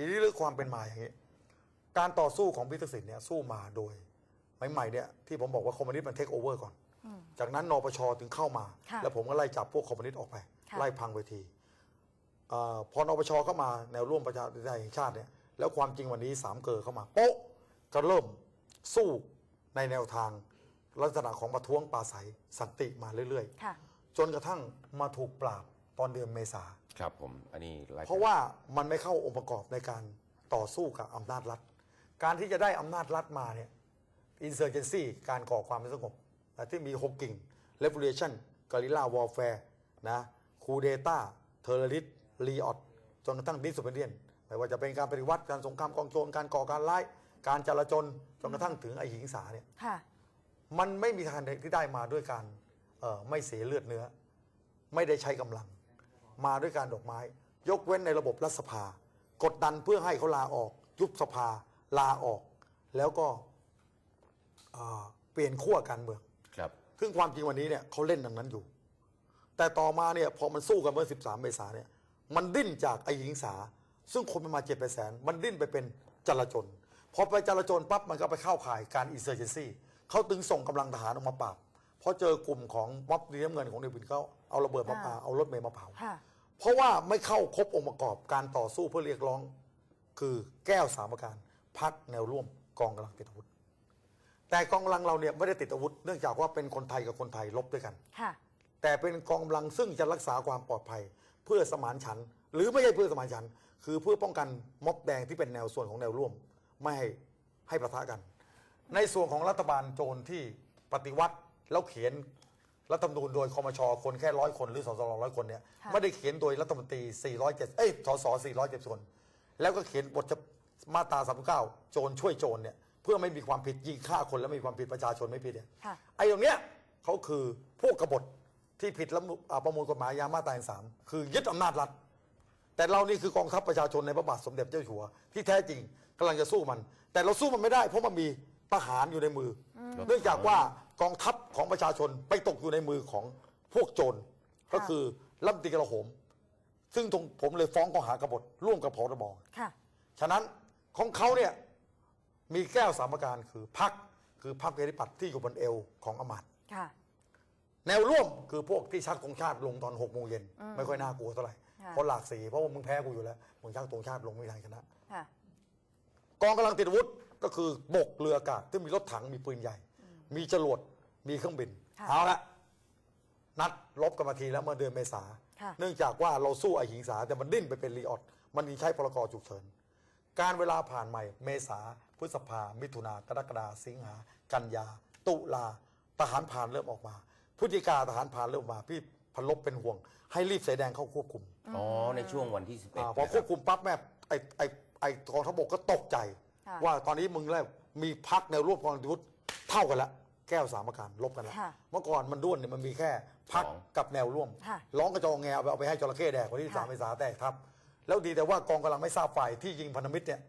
ทีนี้เรื่องความเป็นมาอย่างนี้ การต่อสู้ของพิทักษิณเนี่ยสู้มาโดยใหม่ๆเนี่ยที่ผมบอกว่าคอมมิวนิสต์มันเทคโอเวอร์ก่อน จากนั้นนปชถึงเข้ามาค่ะแล้วผมก็ไล่จับพวกคอมมิวนิสต์ออกไปค่ะไล่พังเวทีเออพอนปชเข้ามาแนวร่วมประชาธิปไตยแห่งชาติเนี่ยแล้วความจริงวันนี้สามเกิดเข้ามา โป๊ะก็เริ่มสู้ในแนวทางลักษณะของประท้วงปราศัยสันติมาเรื่อยค่ะๆจนกระทั่งมาถูกปราบตอนเดือนเมษา ครับผมอันนี้ไล่เพราะว่ามันไม่เข้าองค์ประกอบในการต่อสู้กับอำนาจรัฐ การที่จะได้อำนาจรัฐมาเนี่ย insurgency การก่อความไม่สงบนะที่มี6กิ่ง revolution guerrilla warfare นะคูเดต้าเทอร์ริสรีออดจนกระทั่งดิสเ o เดียนไม่ว่าจะเป็นการปฏิวัติการสงครามกองโจรการก่อการร้าย การจลาจลจนกระทั่งถึงไอหิงสาเนี่ยค่ะ มันไม่มีทางใดที่ได้มาด้วยการเอ่อไม่เสียเลือดเนื้อ ไม่ได้ใช้กำลัง มาด้วยการดอกไม้ ยกเว้นในระบบรัฐสภา กดดันเพื่อให้เขาลาออก ยุบสภาลาออก แล้วก็เอ่อเปลี่ยนขั้วการเมืองครับซึ่งความจริงวันนี้เนี่ยเขาเล่นดังนั้นอยู่ แต่ต่อมาเนี่ยพอมันสู้กันเมื่อ 13 เมษาเนี่ยมันดิ้นจากไอ้หญิงสา ซึ่งคนมันมาเจ็ดแปดแสน มันดิ้นไปเป็นจลาจลพอไปจลาจลปั๊บมันก็ไปเข้าข่ายการอินเซอร์เจนซี่เขาตึงส่งกำลังทหารออกมาปราบเพราะเจอกลุ่มของม็อบดีน้ำเงินของเดวิดเขาเอาระเบิดมาปาอ่าเอารถเมล์มาเผาค่ะ เพราะว่าไม่เข้าครบองค์ประกอบการต่อสู้เพื่อเรียกร้อง คือแก้วสามประการพักแนวร่วมกองกำลังติดอาวุธ แต่กองกำลังเราเนี่ยไม่ได้ติดอาวุธ เนื่องจากว่าเป็นคนไทยกับคนไทยลบด้วยกัน ค่ะ แต่เป็นกองกำลังซึ่งจะรักษาความปลอดภัยเพื่อสมานฉันท์หรือไม่ใช่เพื่อสมานฉันท์คือเพื่อป้องกันม็อบแดงที่เป็นแนวส่วนของแนวร่วม ไม่ให้ให้ประทะกัน ในส่วนของรัฐบาลโจรที่ปฏิวัติ แล้วเขียนรัฐธรรมนูญโดยคอมชคนแค่ร้อยคนหรือสสร้อยคนเนี่ยค่ะ ไม่ได้เขียนโดยรัฐมนตรี 407 เอ้ยสส470คน แล้วก็เขียนบทมาตรา 39 โจรช่วยโจรเนี่ยเพื่อไม่มีความผิดยิงฆ่าคนแล้วไม่มีความผิดประชาชนไม่ผิดเนี่ยค่ะ ไอ้ตรงเนี้ยเขาคือพวกกบฏที่ผิดแล้วประมวลกฎหมายยามาตราสามคือยึดอำนาจรัฐ แต่เรานี่คือกองทัพประชาชนในพระบาทสมเด็จเจ้าอยู่หัว ที่แท้จริงกำลังจะสู้มัน แต่เราสู้มันไม่ได้ เพราะมันมีทหารอยู่ในมืออเนื่องจากว่า กองทัพของประชาชนไปตกอยู่ในมือของพวกโจรก็คือรัฐมนตรีกระโหม ซึ่งตรงผมเลยฟ้องข้อหากบฏร่วมกับพรบค่ะฉะนั้นของเขาเนี่ยมีแก้วสามประการคือพักคือพรรคประชาธิปัตย์ที่อยู่บนเอวของอำมาตย์ค่ะแนวร่วมคือพวกที่ชักธงชาติลงตอนหกโมงเย็นไม่ค่อยน่ากลัวเท่าไหร่ค่ะเพราะหลากสีเพราะว่ามึงแพ้กูอยู่แล้วมึงชักธงชาติลงไม่ได้ชนะค่ะกองกำลังติดอาวุธก็คือบกเรืออากาศที่มีรถถังมีปืนใหญ่ มีจรวดมีเครื่องบิน ค่ะ เอาละนัดลบกันมาทีแล้วเมื่อเดือนเมษา ค่ะ เนื่องจากว่าเราสู้ไอหิงสาแต่มันดิ้นไปเป็นรีออดมันมีใช้พรกฉุกเฉิน การเวลาผ่านใหม่ เมษาพฤษภา มิถุนากรกฎาสิงหา กันยา ตุลาทหารผ่านเริ่มออกมาพฤศจิกาทหารผ่านเริ่มออกมา พี่พันลบเป็นห่วง ให้รีบสายแดงเข้าควบคุมอ๋อในช่วงวันที่ 11อาพอควบคุมปั๊บแม่ไอไอไอกองทัพบกก็ตกใจ ค่ะ ว่าตอนนี้มึงแล้วมีพักแนวร่วมกองทัพ เท่ากันแล้วแก้วสามประการลบกันแล้วค่ะเมื่อก่อนมันด้วนเนี่ยมันมีแค่พักสอง กับแนวร่วม ค่ะ ร้องกระจองแงวเอาไปให้จระเข้แดกวันที่ค่ะสามเมษาแตกครับ แล้วดีแต่ว่ากองกำลังไม่ทราบฝ่ายที่ยิงพันธมิตรเนี่ย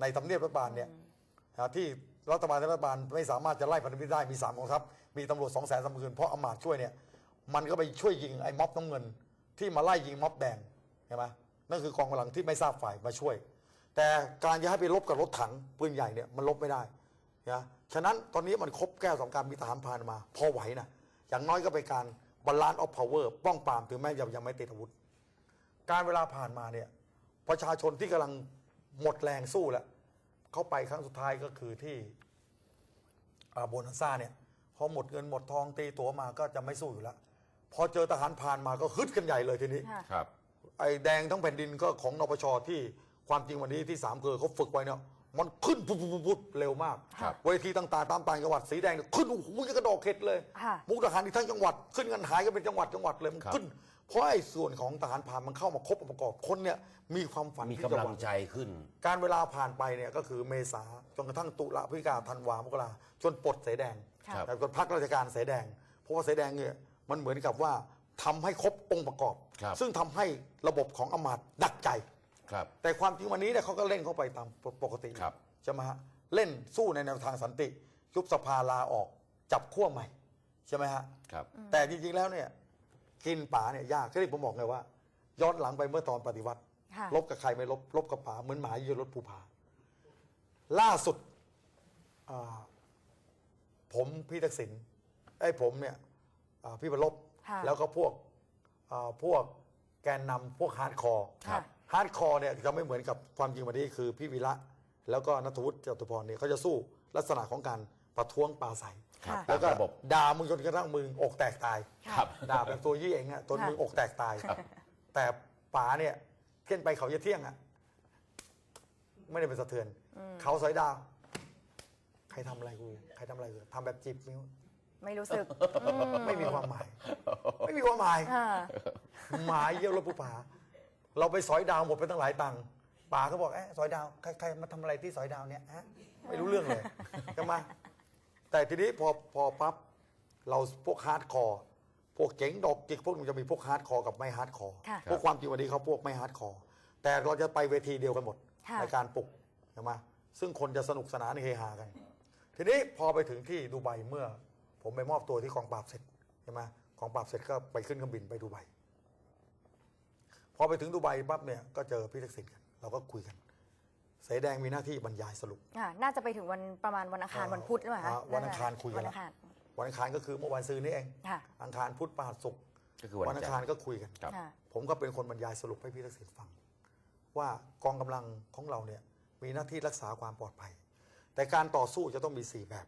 ในทำเนียบรัฐบาลเนี่ยนะที่รัฐบาลรัฐบาลไม่สามารถจะไล่พันธมิตรได้มีสามกองทัพมีตำรวจสองแสนสามหมื่นเพราะอำมาตย์ช่วยเนี่ยมันก็ไปช่วยยิงไอ้ม็อบน้ำเงิน ที่มาไล่ยิงม็อบแดงใช่ไหมนั่นคือกองกำลังที่ไม่ทราบฝ่ายมาช่วย แต่การจะให้ไปลบกับรถถังปืนใหญ่เนี่ยมันลบไม่ได้ นะฉะนั้นตอนนี้มันครบแก้วสำคัญมีทหารพรานมา พอไหวนะอย่างน้อยก็เป็นการบาลานซ์ออฟพาวเวอร์ป้องปรามถึงแม้ยังยังไม่ติดอาวุธ การเวลาผ่านมาเนี่ยประชาชนที่กำลังหมดแรงสู้แล้วเขาไปครั้งสุดท้ายก็คือที่อ่าโบนัสซ่าเนี่ยพอหมดเงินหมดทองตีตั๋วมาก็จะไม่สู้อยู่แล้ว พอเจอทหารผ่านมาก็ฮึดกันใหญ่เลยทีนี้ค่ะครับไอ้แดงทั้งแผ่นดินก็ของนปชที่ความจริงวันนี้ที่สามเกอเขาฝึกไว้เนี่ย มันขึ้นปุ๊บปุ๊บปุ๊บปุ๊บเร็วมาก ครับ เวทีต่างๆตามต่างจังหวัดสีแดงเนี่ยขึ้นโอ้โหยังกระดอกเข็ดเลย ค่ะมุกทหารที่ทั้งจังหวัด ขึ้นกันหายกันเป็นจังหวัดจังหวัดเลยมันครับ ขึ้น เพราะไอ้ส่วนของทหารผ่านมันเข้ามาครบองค์ประกอบคนเนี่ยมีความฝันมีที่กำจะลัหวังงใจขึ้น การเวลาผ่านไปเนี่ยก็คือเมษาจนกระทั่งตุลาพฤศจิกาธันวามกราจนปลดสายแดงครับ แต่จนพักราชการสายแดง เพราะว่าสายแดงเนี่ยมันเหมือนกับว่าทำให้ครบองค์ประกอบ ครับ ซึ่งทำให้ระบบของอำมาตย์ดักใจ ครับ แต่ความจริงวันนี้เนี่ยเขาก็เล่นเข้าไปตามปกติครับ ใช่ไหมฮะเล่นสู้ในแนวทางสันติยุบสภาลาออกจับขั้วใหม่ ใช่ไหมฮะครับ แต่จริงๆแล้วเนี่ยกินป่าเนี่ยยากก็ที่ผมบอกไงว่า ย้อนหลังไปเมื่อตอนปฏิวัติ ค่ะลบกับใครไม่ลบลบกับป๋าเหมือนหมาเหยียบรถภูผาล่าสุดอ่าผมพี่ทักษิณไอ้ผมเนี่ยอ่าพี่บรรลบค่ะแล้วก็พวกอ่าพวกแกนนำพวกฮาร์ดคอร์ค่ะ ฮาร์ดคอร์เนี่ยจะไม่เหมือนกับความจริงวันนี้คือพี่วีระแล้วก็นัทวุฒิจตุพรเนี่ยเขาจะสู้ลักษณะของการประท้วงปราศัยค่ะแล้วก็ระบบ ด่ามึงจนกระทั่งมึงอกแตกตาย ครับ ด่าเป็นตัวยี่เองอะจนค่ะมึงอกแตกตายแต่ป๋าเนี่ยเข่นไปเขาจะเที่ยงอะไม่ได้เป็นสะเทือน เขาสอยดาว ใครทำอะไรกู ใครทำอะไรกูทำแบบจีบนิ้วไม่รู้สึก ไม่มีความหมาย ไม่มีความหมาย อ่า หมายเยี่ยวรถผู้ป๋า เราไปสอยดาวหมดไปตั้งหลายตังค์ป๋าก็บอกเอ๊ะสอยดาวใครใครมาทำอะไรที่สอยดาวเนี่ยฮะไม่รู้เรื่องเลยใช่ไหมแต่ทีนี้พอพอปั๊บเราพวกฮาร์ดคอร์พวกเจ๋งดอกจิกพวกมันจะมีพวกฮาร์ดคอร์กับไม่ฮาร์ดคอร์ค่ะพวกความจริงวันนี้เขาพวกไม่ฮาร์ดคอร์แต่เราจะไปเวทีเดียวกันหมดค่ะ ในการปลุกใช่ไหมซึ่งคนจะสนุกสนานเฮฮากัน ทีนี้พอไปถึงที่ดูไบเมื่อ ผมไปมอบตัวที่กองปราบเสร็จใช่ไหมกองปราบเสร็จก็ไปขึ้นเครื่องบินไปดูไบ พอไปถึงดูไบปั๊บเนี่ยก็เจอพี่ทักษิณกัน เราก็คุยกัน เสแดงมีหน้าที่บรรยายสรุปอ่าน่าจะไปถึงวันประมาณวันอังคารเอ่อวันพุธหรือเปล่าคะอ่าวันอังคารคุยกันวันแล้วอังคารวันอังคารก็คือเมื่อวันซื้อนี่เองค่ะอังคารพุธพฤหัสศุกร์ก็คือวันวันอังจันคารทร์ก็คุยกันครับค่ะผมก็เป็นคนบรรยายสรุปให้พี่ทักษิณฟัง ว่ากองกำลังของเราเนี่ยมีหน้าที่รักษาความปลอดภัย แต่การต่อสู้จะต้องมี 4 แบบ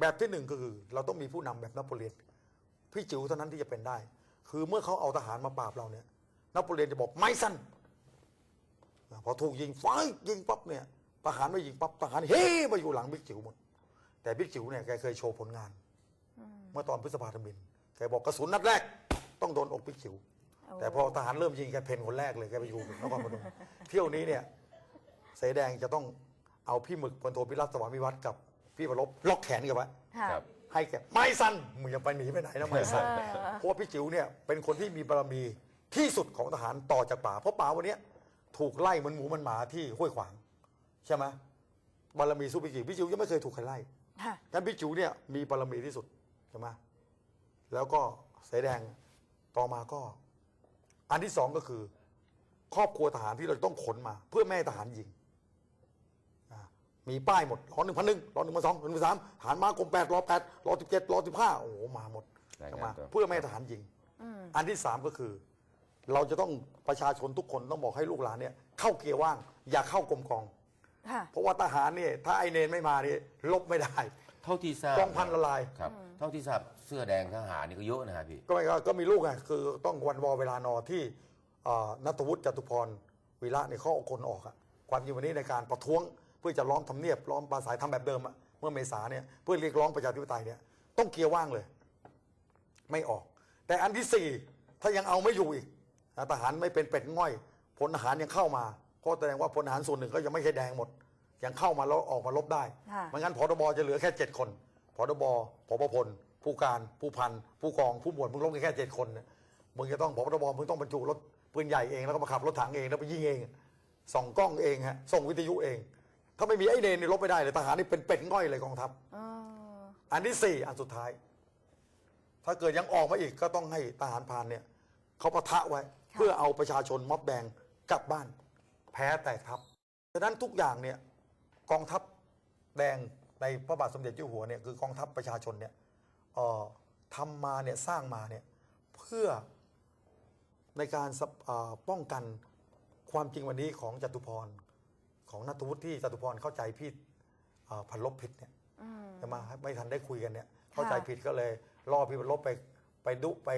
แบบที่หนึ่งก็คือเราต้องมีผู้นำแบบนโปเลียนพี่จิ๋วเท่านั้นที่จะเป็นได้ คือเมื่อเขาเอาทหารมาปราบเราเนี่ย นโปเลียนจะบอกไม่สั้นพอถูกยิงไฟยิงปั๊บเนี่ยทหารไม่ยิงปั๊บทหารเฮ้มาอยู่หลังบิ๊กจิ๋วหมด แต่บิ๊กจิ๋วเนี่ยแกเคยโชว์ผลงาน เมื่อตอนพฤษภาธมินแกบอกกระสุนนัดแรก ต้องโดนอกบิ๊กจิ๋วแต่พอทหารเริ่มยิงแกเพนคนแรกเลยแกไปอยู่นครพนมเที่ยวนี้เนี่ยเสแดงจะต้องเอาพี่หมึกพลโทพิรัตน์สวามิวัฒน์กับพี่วรบล็อกแขนกันไว้ค่ะครับให้แกไม่สั้นมึงอย่าไปหนีไปไหนนะไม่สั้นเพราะว่าพี่จิ๋วเนี่ยเป็นคนที่มีบารมี ที่สุดของทหารต่อจากป๋าเพราะป๋าวันเนี้ยถูกไล่เหมือนหมูเหมันหมาที่ห้วยขวาง ใช่ไหมบารมีสู้พี่จิ๋วพี่จิ๋วยังไม่เคยถูกใครไล่ค่ะท่านพี่จิ๋วเนี่ยมีบารมีที่สุดใช่ไหมแล้วก็เสแดงต่อมาก็ อันที่สองก็คือ ครอบครัวทหารที่เราต้องขนมา เพื่อไม่ให้ทหารยิงอ่ามีป้ายหมดรอหนึ่งพันหนึ่งรอหนึ่งพันสองรอหนึ่งพันสามทหารมากรมแปดรอแปดรอสิบเจ็ดรอสิบห้าโอ้โหมาหมดรายงานใช่ไหมตัวเพื่อไม่ให้ทหารยิง อันที่สามก็คือ เราจะต้องประชาชนทุกคนต้องบอกให้ลูกหลานเนี่ยเข้าเกียร์ว่าง อย่าเข้ากรมกอง ค่ะ เพราะว่าทหารเนี่ยถ้าไอเนนไม่มาเนี่ยลบไม่ได้ เท่าที่ทราบกองพันละลาย ครับ เท่าที่ทราบเสื้อแดงทหารนี่ก็เยอะนะฮะพี่ ก็ไม่ก็ก็มีลูกไงคือต้องวันวอเวลานอที่เอ่อนัทวุฒิจตุพรวีระเนี่ยเขาเอาคนออกอะความจริงวันนี้ในการประท้วงเพื่อจะล้อมทำเนียบล้อมปราศัยทำแบบเดิมอะเมื่อเมษาเนี่ยเพื่อเรียกร้องประชาธิปไตยเนี่ยต้องเกียร์ว่างเลย ไม่ออก แต่อันที่สี่ถ้ายังเอาไม่อยู่อีกนะ ทหารไม่เป็นเป็ดง่อยพลทหารยังเข้ามาก็แสดงว่าพลทหารส่วนหนึ่งก็ยังไม่ใช่แดงหมด ยังเข้ามาแล้วออกมาลบได้ค่ะไม่งั้นพทบจะเหลือแค่เจ็ดคนพทบพบพล ผู้การผู้พัน ผู้กองผู้หมวดมึงลงกันแค่เจ็ดคนเนี่ยมึงจะต้องพบทบมึงต้องบรรจุรถปืนใหญ่เองแล้วก็มาขับรถถังเองแล้วไปยิงเองส่องกล้องเองฮะส่งวิทยุเอง ถ้าไม่มีไอ้เนนนี่ลบไม่ได้เลยทหารนี่เป็นเป็ดง่อยเลยกองทัพอ๋ออันที่สี่อันสุดท้าย ถ้าเกิดยังออกมาอีกก็ต้องให้ทหารพรานเนี่ยเขาปะทะไว้ เพื่อเอาประชาชนม็อบแดงกลับบ้าน แพ้แตกทัพฉะนั้นทุกอย่างเนี่ยกองทัพแดงในพระบาทสมเด็จเจ้าอยู่หัวเนี่ยคือกองทัพประชาชนเนี่ยเอ่อทำมาเนี่ยสร้างมาเนี่ยเพื่อในการสะเอ่อป้องกันความจริงวันนี้ของจตุพรของนัทวุฒิที่จตุพรเข้าใจพี่เอ่อพันลบผิดเนี่ย อืม จะมาไม่ทันได้คุยกันเนี่ย เข้าใจผิดก็เลยล่อพี่บรรลบไปไปดุไป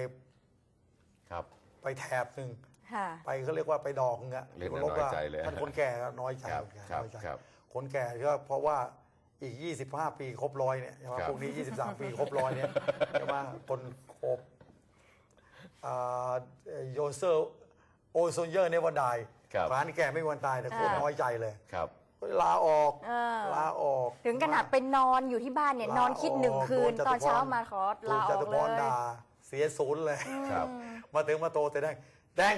ครับ ไปแถบหนึ่งค่ะ ไปเขาเรียกว่าไปดอกหนึงอะเรียกพี่ว่าบรรลบน้อยใจเลยท่านคนแก่ก็น้อยใจครับคนแก่ครับน้อยใจครับ คนแก่ก็เพราะว่าอีก 25 ปีครบร้อยเนี่ยใช่ไหมครับ พวกนี้ 23 ปีครบร้อยเนี่ยใช่ไหมคนครบอ่าโยเซอร์โอโซเยอร์เนวันดายครับร้านแก่ไม่มีวันตายแต่โคตรอ่าน้อยใจเลยครับลาออกเออ ลาออก ถึงขนาดไปนอนอยู่ที่บ้านเนี่ยนอนคิดหนึ่งคืนโดจตอนเช้าตุพรมาขอลาอถูอกจตุเลพรย ด่าเสียศูนย์เลยครับมาถึงมาโตเสร็จแดงแดง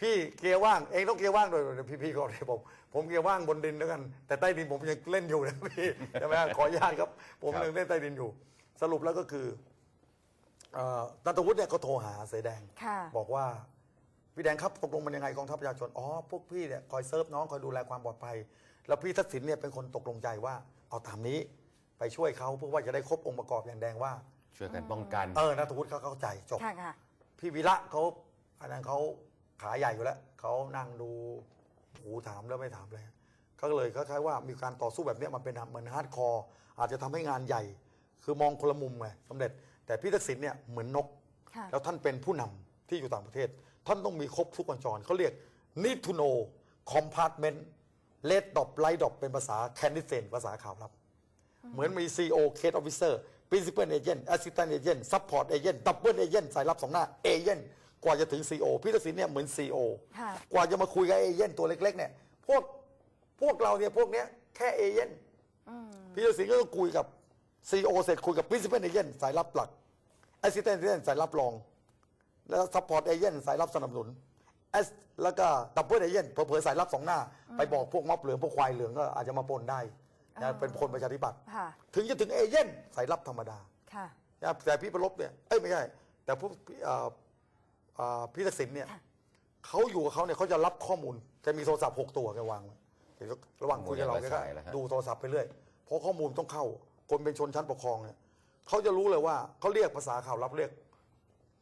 พี่เกียร์ว่างเองต้องเกียร์ว่างด้วยเดี๋ยวพี่พี่ก็เลยผมผมเกียร์ว่างบนดินแล้วกัน แต่ใต้ดินผมยังเล่นอยู่นะพี่ใช่ไหมขออนุญาตครับ ผมครับยังเล่นใต้ดินอยู่ สรุปแล้วก็คือเอ่อนัทวุฒิเนี่ยก็โทรหาเสอแดงค่ะบอกว่าพี่แดงครับตกลงมันยังไงกองทัพประชาชนอ๋อพวกพี่เนี่ยคอยเซิร์ฟน้องคอยดูแลความปลอดภัย แล้วพี่ทักษิณเนี่ยเป็นคนตกลงใจว่า เอาตามนี้ไปช่วยเขาเพื่อว่าจะได้ครบองค์ประกอบอย่างแดงว่าช่วยกันป้องกัน เออนัทวุฒิเขาเข้าใจจบค่ะค่ะ พี่วีระเขาอันนั้นเขาขาใหญ่อยู่แล้วเขานั่งดูหูถามแล้วไม่ถามเลยเขาก็เลยคล้ายๆว่ามีการต่อสู้แบบเนี้ยมันเป็นเหมือนฮาร์ดคอร์อาจจะทำให้งานใหญ่ คือมองคนละมุมไงสำเร็จ แต่พี่ทักษิณเนี่ยเหมือนนกค่ะแล้วท่านเป็นผู้นำที่อยู่ต่างประเทศ ท่านต้องมีครบทุกวงจรเขาเรียก need to know compartment let dop light dop เป็นภาษา candidate ภาษาข่าวลับ เหมือนมี CEO case officer principal agent assistant agent support agent double agent สายลับสองหน้า agent กว่าจะถึง CEO พี่ทักษิณเนี่ยเหมือน CEO ค่ะ กว่าจะมาคุยกับเอเย่นตัวเล็ก ๆ เนี่ยพวกพวกเราเนี่ยพวกเนี้ยแค่เอเย่นพี่ทักษิณก็ต้องคุยกับ CEO เสร็จคุยกับ principal agent สายลับหลัก assistant agent สายลับรอง แล้ว support agent สายลับสนับสนุน S- แล้วก็ double agent เผลอๆสายลับสองหน้า ไปบอกพวกม็อบเหลืองพวกควายเหลืองก็อาจจะมาปนได้ นะเป็นคนประชาธิปัตย์ค่ะถึงจะถึงเอเย่นสายลับธรรมดาค่ะนะครับแต่พี่ประลบเนี่ยเอ้ยไม่ใช่แต่พวกเอ่อเอ่อพี่ทักษิณเนี่ยเขาอยู่กับเขาเนี่ยเขาจะรับข้อมูลจะมีโทรศัพท์หกตัวแกวางไว้เดี๋ยวระหว่างคุยกับเราข้อมูลแกในก็สายแล้วฮะดูโทรศัพท์ไปเรื่อยเพราะข้อมูลต้องเข้าคนเป็นชนชั้นปกครองเนี่ยเขาจะรู้เลยว่าเขาเรียกภาษาข่าวลับเรียก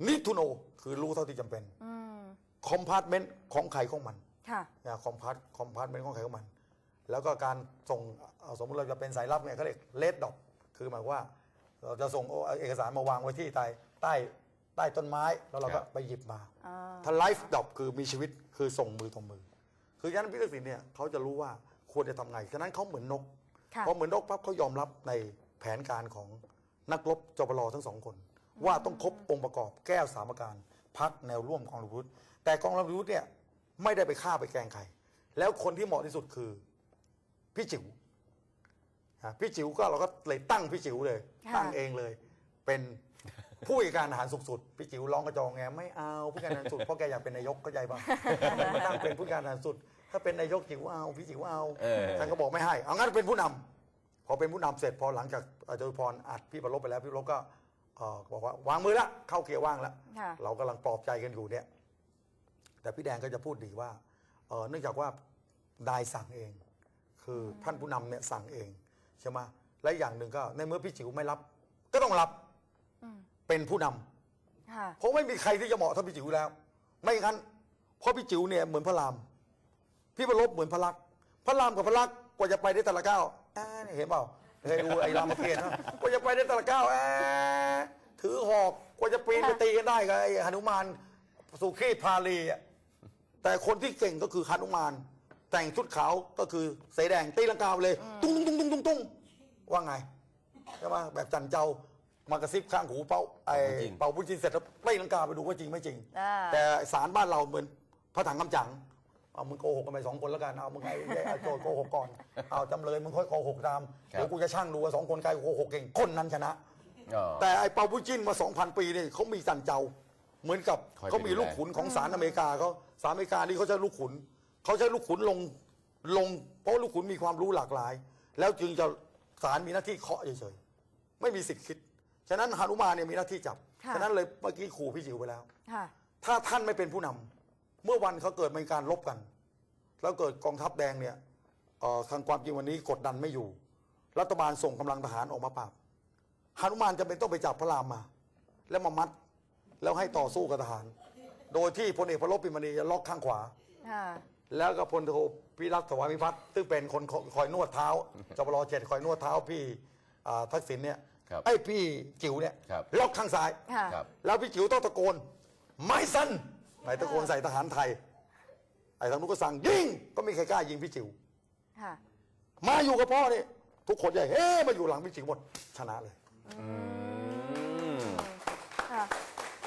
นิทุโนคือรู้เท่าที่จำเป็นอืมคอมพาร์ตเมนต์ของใครของมันค่ะนะคอมพาร์ตคอมพาร์ตเมนต์ของใครของมัน แล้วก็การส่งเอาสมมติเราจะเป็นสายลับเนี่ยเขาเรียกเลดดอกคือหมายความว่า เราจะส่งเอกสารมาวางไว้ที่ใต้ใต้ใต้ต้นไม้แล้วเราครัก็บไปหยิบมาอ่าถ้าไลฟ์ดอกคือมีชีวิตคือส่งมือต่อมือ คือฉะนั้นพี่ทักษิณเนี่ยเขาจะรู้ว่าควรจะทำไงฉะนั้นเขาเหมือนนกค่ะพอเหมือนนกปั๊บเขายอมรับในแผนการของนักรบจปรทั้งสองคน ว่าต้องครบองค์ประกอบแก้วสามประการพักแนวร่วมกองทัพวุธแต่กองทัพวุธเนี่ยไม่ได้ไปฆ่าไปแกล้งใครแล้วคนที่เหมาะที่สุดคือ พี่จิ๋วฮะพี่จิ๋วก็เราก็เลยตั้งพี่จิ๋วเลยค่ะตั้งเองเลย เป็นผู้จัดการทหารสูงสุดพี่จิ๋วร้องกระจองแงไม่เอาผู้การทหารสุดเพราะแกอยากเป็นนายกเข้าใจป่ะมาตั้งเป็นผู้การทหารสุด ถ้าเป็นนายกจิ๋วเอาพี่จิ๋วเอาเออท่านก็บอกไม่ให้เอางั้นเป็นผู้นำพอเป็นผู้นำเสร็จพอหลังจากอาจารย์พรอัดพี่ประลบไปแล้วพี่ประลบก็เอ่อบอกว่าวางมือละเข้าเกียร์ว่างแล้วค่ะเรากำลังปลอบใจกันอยู่เนี่ย แต่พี่แดงก็จะพูดดีว่าเอ่อเนื่องจากว่านายสั่งเอง คือท่านผู้นำเนี่ยสั่งเองใช่ไหมและอย่างหนึ่งก็ในเมื่อพี่จิ๋วไม่รับ ก็ต้องรับอืมเป็นผู้นำค่ะเพราะไม่มีใครที่จะเหมาะเท่าพี่จิ๋วแล้ว ไม่งั้นเพราะพี่จิ๋วเนี่ยเหมือนพระราม พี่ประลบเหมือนพระลักษมณ์พระรามกับพระลักษมณ์กว่าจะไปได้แต่ละก้าวอ่าเนี่ยเห็นเปล่าเคยดูไอ้รามเกียรติ์นะกว่าจะไปได้แต่ละก้าวอ่าถือหอกกว่าจะปีนไปตีกันได้กับไอ้หนุมานสุขีพาลีอะแต่คนที่เก่งก็คือหนุมาน แต่งชุดขาวก็คือเสแดงตีลังกาไปเลยตุ้งตุ้งตุ้งตุ้งตุ้งว่าไงใช่ไหมแบบจันเจ้ามากระซิบข้างหูเป่าไอ้เป่าบุญจิ้นเป่าบุญจินเสร็จแล้วไล่ลังกาไปดูว่าจริงไม่จริง อ่า แต่สารบ้านเราเหมือนพระถังคำจังเอามึงโกหกกันไปสองคนแล้วกันเอามึงไอ้ไอ้ไอ้โจทย์โกหกก่อนเอาจำเลยมึงค่อยโกหกตามครับเดี๋ยวกูจะช่างดูว่าสองคนใครโกหกเก่งคนนั้นชนะ อ๋อ แต่ไอ้เปาบุญจินมา 2,000 ปีนี่เขามีจันเจ้า เหมือนกับคอยไปเขามีลูกขุนของสารอเมริกาเขาสารอเมริกานี่เขาใช้ลูกขุน เขาใช้ลูกขุนลงลง เพราะลูกขุนมีความรู้หลากหลาย แล้วจึงจะสารมีหน้าที่เคาะเฉยๆไม่มีสิทธิ์คิด ฉะนั้นหานุมานเนี่ยมีหน้าที่จับค่ะ ฉะนั้นเลยเมื่อกี้ขู่พี่จิ๋วไปแล้ว ค่ะ ถ้าท่านไม่เป็นผู้นำเมื่อวันเขาเกิดมีการลบกัน แล้วเกิดกองทัพแดงเนี่ยเอ่อทางความจริงวันนี้กดดันไม่อยู่ รัฐบาลส่งกำลังทหารออกมาปราบหนุมานจะเป็นต้องไปจับพระรามมา แล้วมามัดแล้วให้ต่อสู้กับทหาร โดยที่พลเอกพระลบปิมณีจะล็อกข้างขวา ค่ะ แล้วก็พลโทพิรัตน์ถวายมิพัฒน์ซึ่งเป็นคนคคอยนวดเท้าจปรเจ็ดคอยนวดเท้าพี่อ่าทักษิณเนี่ยครับไอ้พี่จิ๋วเนี่ยครับล็อกข้างซ้ายค่ะครับ แล้วพี่จิ๋วต้องตะโกน ไม่สั้นไหนตะโกนใส่ทหารไทย ไอ้ทางนู้นก็สั่งยิงก็ไม่มีใครกล้ายิงพี่จิ๋วค่ะ มาอยู่กับพ่อนี่ทุกคนใหญ่เฮ้มาอยู่หลังพี่จิ๋วหมดชนะเลยอืมค่ะ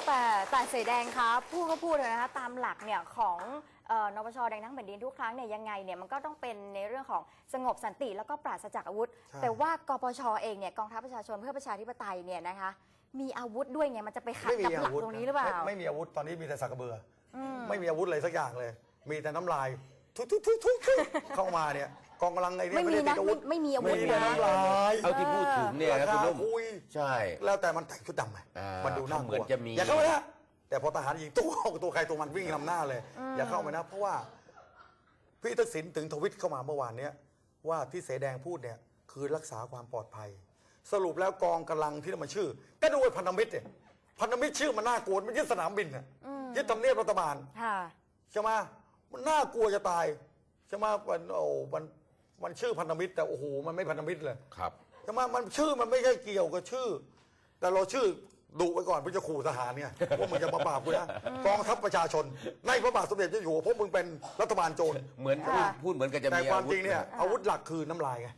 แต่แต่เสยแดงคะพูดก็พูดเลยนะคะตามหลักเนี่ยของเอ่อนปชแดงทั้งแผ่นดินทุกครั้งเนี่ยยังไงเนี่ยมันก็ต้องเป็นในเรื่องของสงบสันติแล้วก็ปราศจากอาวุธ ใช่ แต่ว่ากปชเองเนี่ยกองทัพประชาชนเพื่อประชาธิปไตยเนี่ยนะคะ มีอาวุธด้วยไงมันจะไปขัดไม่มีกับหลัอากวุธตรงนี้หรือเปล่า ไม่ไม่มีอาวุธตอนนี้มีแต่สักกระเบืออมไม่มีอาวุธอะไรสักอย่างเลย มีแต่น้ำลายทุกทุกทุกทุกทุกเข้ามาเนี่ยกองกำลังไอ้เนี่ยไม่มีด้ตินะดอาวุธไม่ไม่มีอาวุธมีแต่นะ น้ำลายเอาที่พูดถึงเนี่ยนะราคุณคานุ่มคุย ใช่ แล้วแต่มันแต่งชุดดำไงอ่ามันดูน่ากเหมืลัอวนจะมี อย่าเข้ามานะ แต่พอทหารยิงตัวตัวใครตัวมันวิ่งนำหน้าเลย อย่าเข้าไปนะ เพราะว่าพี่ทักษิณถึงทวิตเข้ามาเมื่อวานเนี้ยว่าที่เสแดงพูดเนี่ยคือรักษาความปลอดภัย สรุปแล้วกองกำลังที่มันชื่อ ก็ดูไอ้พันธมิตรเนี่ยพันธมิตรชื่อมันน่ากลัวมันยึดสนามบินเนี่ยยึดทำเนียบรัฐบาลค่ะใช่ไหมมันน่ากลัวจะตายใช่ไหมมันโอ้มันมันชื่อพันธมิตรแต่โอ้โหมันไม่พันธมิตรเลยครับใช่ไหมมันชื่อมันไม่ใช่เกี่ยวกับชื่อ แต่เราชื่อ ดุไว้ก่อนเพื่อจะขู่ทหารเนี่ยว่ามึงจะมาปราบกูนะกองทัพประชาชนในพระบาทสมเด็จเจ้าอยู่หัวเพราะมึงเป็นรัฐบาลโจรเหมือนค่ะ พูดเหมือนกันจะแต่มีความอาวุจธริงเนี่ยะอาวุธหลักคือน้ำลายไง